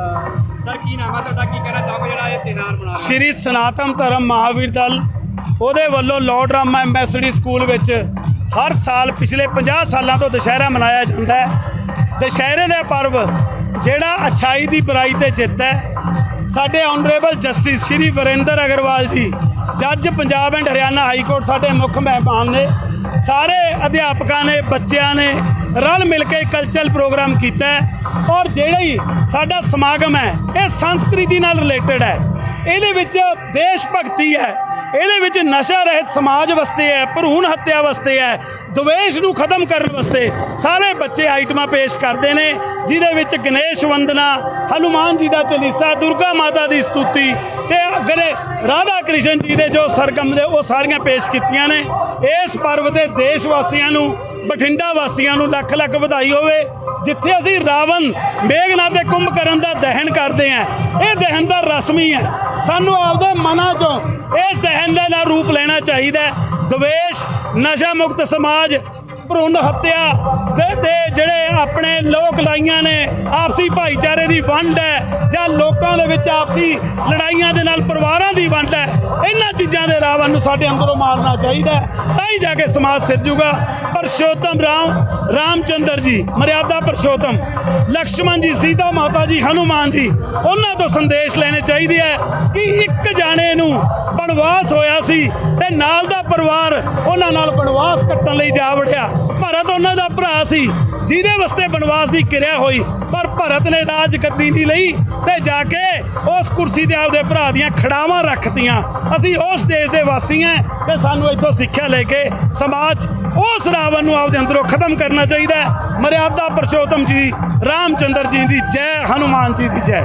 Sir, ਕੀ ਨਾਮ ਹੈ ਤੁਹਾਡਾ? ਕੀ ਕਹਿਣਾ ਚਾਹੋਗੇ ਜਿਹੜਾ ਇਹ ਤਿਉਹਾਰ ਮਨਾ ਰਹੇ ਸ਼੍ਰੀ ਸਨਾਤਨ ਧਰਮ ਮਹਾਵੀਰ ਦਲ, ਉਹਦੇ ਵੱਲੋਂ ਲਾਰਡ ਰਾਮਾ ਐਮਬੈਸਡੀ ਸਕੂਲ ਵਿੱਚ ਹਰ ਸਾਲ ਪਿਛਲੇ 50 ਸਾਲਾਂ ਤੋਂ ਦੁਸ਼ਹਿਰਾ ਮਨਾਇਆ ਜਾਂਦਾ ਹੈ। ਦੁਸ਼ਹਿਰੇ ਦਾ ਪਰਵ ਜਿਹੜਾ ਅਛਾਈ ਦੀ ਬੁਰਾਈ ਤੇ ਜਿੱਤ ਹੈ ਸਾਡੇ ਆਨਰੇਬਲ ਜਸਟਿਸ ਸ਼੍ਰੀ ਵਰਿੰਦਰ ਅਗਰਵਾਲ ਜੀ, ਜੱਜ Punjab and Haryana high court ਸਾਡੇ ਮੁੱਖ ਮਹਿਮਾਨ ਨੇ। ਸਾਰੇ ਅਧਿਆਪਕਾਂ ਨੇ, ਬੱਚਿਆਂ ਨੇ ਰਲ ਮਿਲ ਕੇ ਕਲਚਰਲ ਪ੍ਰੋਗਰਾਮ ਕੀਤਾ ਔਰ ਜਿਹੜਾ ਹੀ ਸਾਡਾ ਸਮਾਗਮ ਹੈ, ਇਹ ਸੰਸਕ੍ਰਿਤੀ ਨਾਲ ਰਿਲੇਟਡ ਹੈ। ਇਹਦੇ ਵਿੱਚ ਦੇਸ਼ ਭਗਤੀ ਹੈ, ਇਹਦੇ ਵਿੱਚ ਨਸ਼ਾ ਰਹਿਤ ਸਮਾਜ ਵਾਸਤੇ ਹੈ, ਭਰੂਣ ਹੱਤਿਆ ਵਾਸਤੇ ਹੈ, ਦਵੇਸ਼ ਨੂੰ ਖਤਮ ਕਰਨ ਵਾਸਤੇ ਸਾਰੇ ਬੱਚੇ ਆਈਟਮਾਂ ਪੇਸ਼ ਕਰਦੇ ਨੇ, ਜਿਹਦੇ ਵਿੱਚ ਗਣੇਸ਼ ਵੰਦਨਾ, ਹਨੂਮਾਨ ਜੀ ਦਾ ਚਾਲੀਸਾ, ਦੁਰਗਾ ਮਾਤਾ ਦੀ ਸਤੁਤੀ ਤੇ ਅਗਰੇ ਰਾਧਾ ਕ੍ਰਿਸ਼ਨ ਜੀ ਦੇ ਜੋ ਸਰਗਮ ਦੇ ਉਹ ਸਾਰੀਆਂ ਪੇਸ਼ ਕੀਤੀਆਂ ਨੇ, ਇਸ ਪਰਵ ਤੇ ਦੇਸ਼ ਵਾਸੀਆਂ ਨੂੰ, ਬਠਿੰਡਾ ਵਾਸੀਆਂ ਨੂੰ ਲੱਖ ਲੱਖ ਵਧਾਈ ਹੋਵੇ, ਜਿੱਥੇ ਅਸੀਂ ਰਾਵਣ, ਮੇਘਨਾਥ ਦੇ ਕੁੰਭਕਰਨ ਦਾ ਦਹਨ ਕਰਦੇ ਹਾਂ, ਇਹ ਦਹਨ ਦਾ ਰਸਮੀ ਹੈ ਸਾਨੂੰ ਆਪਦੇ ਮਨਾਂ ਚੋਂ ਇਸ ਦਹਨ ਦਾ ਨਾ ਰੂਪ ਲੈਣਾ ਚਾਹੀਦਾ ਹੈ। ਦਵੇਸ਼, ਨਸ਼ਾ ਮੁਕਤ ਸਮਾਜ ਭਰੂਣ ਹੱਤਿਆ ਦੇ ਦੇ ਜਿਹੜੇ ਆਪਣੇ ਲੋਕ ਲਾਈਆਂ ਨੇ, ਆਪਸੀ ਭਾਈਚਾਰੇ ਦੀ ਵੰਡ ਹੈ ਜਾਂ ਲੋਕਾਂ ਦੇ ਵਿੱਚ ਆਪਸੀ ਲੜਾਈਆਂ ਦੇ ਨਾਲ ਪਰਿਵਾਰਾਂ ਦੀ ਵੰਡ ਹੈ। ਚੀਜ਼ਾਂ ਨੂੰ ਸਾਡੇ ਅੰਦਰੋਂ ਮਾਰਨਾ ਚਾਹੀਦਾ ਤਾਂ ਹੀ ਜਾ ਕੇ ਸਮਾਜ ਸਿਰਜੂਗਾ ਪਰਸ਼ੋਤਮ ਰਾਮ, ਰਾਮਚੰਦਰ ਜੀ, ਮਰਿਆਦਾ ਪਰਸ਼ੋਤਮ। ਲਕਸ਼ਮਣ ਜੀ, ਸੀਤਾ ਮਾਤਾ ਜੀ, ਹਨੂਮਾਨ ਜੀ, ਉਹਨਾਂ ਤੋਂ ਸੰਦੇਸ਼ ਲੈਣੇ ਚਾਹੀਦੇ ਹੈ ਕਿ ਇੱਕ ਜਾਣੇ ਨੂੰ ਬਨਵਾਸ ਹੋਇਆ ਸੀ ਤੇ ਨਾਲ ਦਾ ਪਰਿਵਾਰ ਉਹਨਾਂ ਨਾਲ ਬਨਵਾਸ ਕੱਟਣ ਲਈ ਜਾ ਵੜਿਆ। ਭਰਤ ਉਹਨਾਂ ਦਾ ਭਰਾ ਸੀ, ਜਿਹਦੇ ਵਾਸਤੇ ਬਨਵਾਸ ਦੀ ਕਿਰਿਆ ਹੋਈ, ਪਰ ਭਰਤ ਨੇ ਰਾਜ ਗੱਦੀ ਨਹੀਂ ਲਈ ਤੇ ਜਾ ਕੇ ਉਸ ਕੁਰਸੀ ਤੇ ਆਪਦੇ ਭਰਾ ਦੀਆਂ ਖੜਾਵਾਂ ਰੱਖਤੀਆਂ। ਅਸੀਂ ਉਸ ਦੇਸ਼ ਦੇ ਵਾਸੀ ਹੈ ਤੇ ਸਾਨੂੰ ਇੱਥੋਂ ਸਿੱਖਿਆ ਲੈ ਕੇ ਸਮਾਜ ਉਸ ਰਾਵਣ ਨੂੰ ਆਪਦੇ ਅੰਦਰੋਂ ਖਤਮ ਕਰਨਾ ਚਾਹੀਦਾ ਹੈ। ਮਰਿਆਦਾ ਪਰਸ਼ੋਤਮ ਜੀ, ਰਾਮਚੰਦਰ ਜੀ ਦੀ ਜੈ, ਹਨੂਮਾਨ ਜੀ ਦੀ ਜੈ।